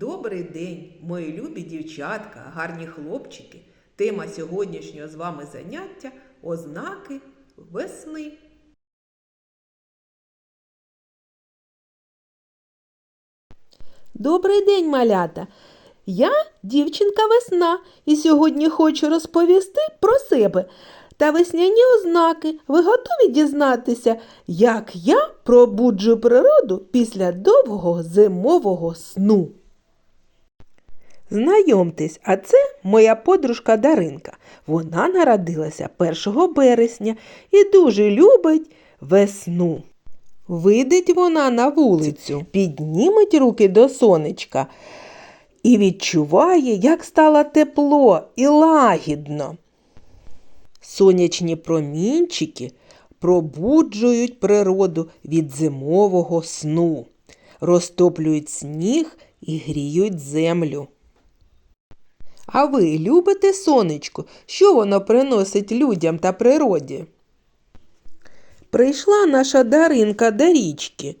Добрий день, мої любі дівчатка, гарні хлопчики. Тема сьогоднішнього з вами заняття ознаки весни. Добрий день, малята! Я дівчинка весна і сьогодні хочу розповісти про себе та весняні ознаки. Ви готові дізнатися, як я пробуджую природу після довгого зимового сну? Знайомтесь, а це моя подружка Даринка. Вона народилася 1 березня і дуже любить весну. Вийдеть вона на вулицю, підніметь руки до сонечка і відчуває, як стало тепло і лагідно. Сонячні промінчики пробуджують природу від зимового сну, розтоплюють сніг і гріють землю. А ви любите сонечко? Що воно приносить людям та природі? Прийшла наша Даринка до річки.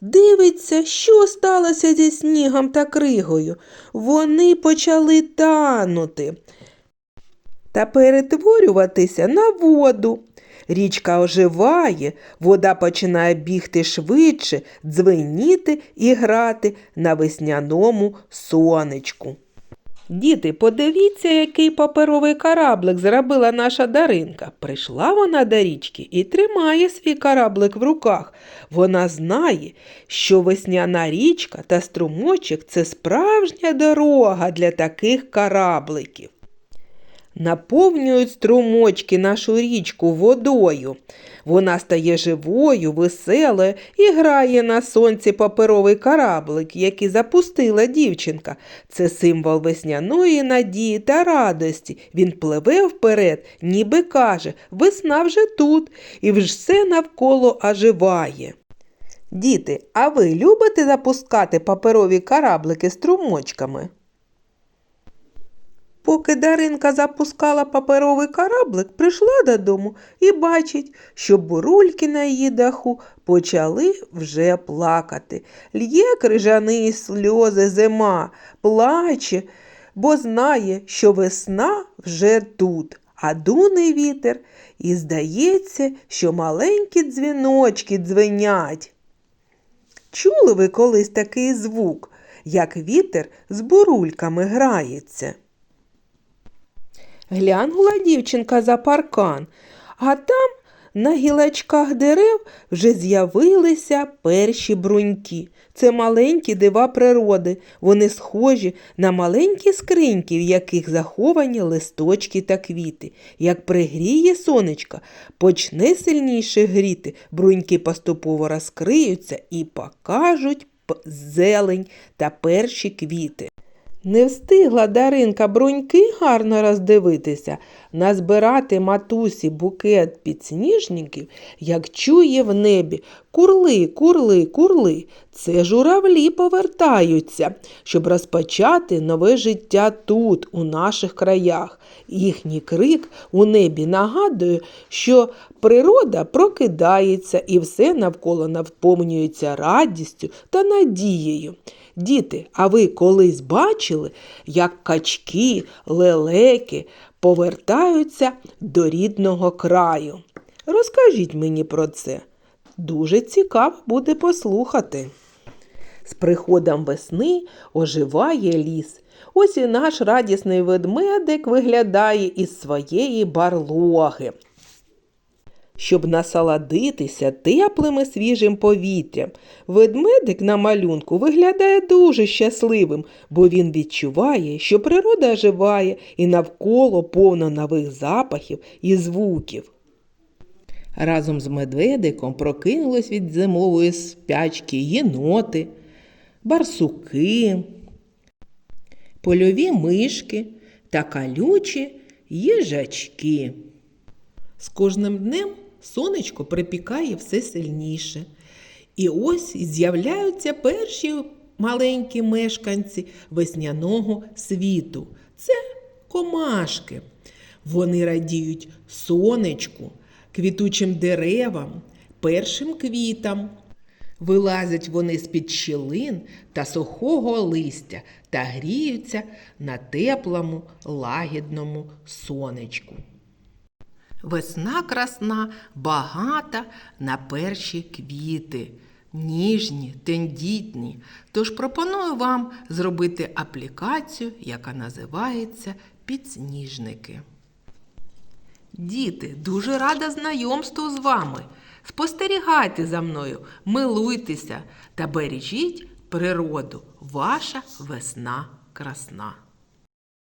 Дивиться, що сталося зі снігом та кригою. Вони почали танути та перетворюватися на воду. Річка оживає, вода починає бігти швидше, дзвеніти і грати на весняному сонечку. Діти, подивіться, який паперовий кораблик зробила наша Даринка. Прийшла вона до річки і тримає свій кораблик в руках. Вона знає, що весняна річка та струмочок це справжня дорога для таких корабликів. Наповнюють струмочки нашу річку водою. Вона стає живою, веселою і грає на сонці паперовий кораблик, який запустила дівчинка. Це символ весняної надії та радості. Він пливе вперед, ніби каже, весна вже тут, і все навколо оживає. Діти, а ви любите запускати паперові кораблики струмочками? Поки Даринка запускала паперовий кораблик, прийшла додому і бачить, що бурульки на її даху почали вже плакати. Л'є крижані сльози зима, плаче, бо знає, що весна вже тут, а дуне вітер, і здається, що маленькі дзвіночки дзвенять. Чули ви колись такий звук, як вітер з бурульками грається? Глянула дівчинка за паркан, а там на гілочках дерев вже з'явилися перші бруньки. Це маленькі дива природи. Вони схожі на маленькі скриньки, в яких заховані листочки та квіти. Як пригріє сонечко, почне сильніше гріти, бруньки поступово розкриються і покажуть зелень та перші квіти. Не встигла Даринка бруньки гарно роздивитися, назбирати матусі букет підсніжників, як чує в небі курли, курли, курли. Це журавлі повертаються, щоб розпочати нове життя тут, у наших краях. Їхній крик у небі нагадує, що природа прокидається і все навколо наповнюється радістю та надією. Діти, а ви колись бачили, як качки, лелеки повертаються до рідного краю? Розкажіть мені про це. Дуже цікаво буде послухати. З приходом весни оживає ліс. Ось і наш радісний ведмедик виглядає із своєї барлоги. Щоб насолодитися теплим і свіжим повітрям, ведмедик на малюнку виглядає дуже щасливим, бо він відчуває, що природа оживає і навколо повно нових запахів і звуків. Разом з медведиком прокинулись від зимової спячки єноти, барсуки, польові мишки та калючі їжачки. З кожним днем сонечко припікає все сильніше. І ось з'являються перші маленькі мешканці весняного світу. Це комашки. Вони радіють сонечку, квітучим деревам, першим квітам. Вилазять вони з-під щілин та сухого листя та гріються на теплому лагідному сонечку. Весна красна, багата на перші квіти, ніжні, тендітні. Тож пропоную вам зробити аплікацію, яка називається Підсніжники. Діти, дуже рада знайомству з вами. Спостерігайте за мною, милуйтеся та бережіть природу. Ваша весна красна.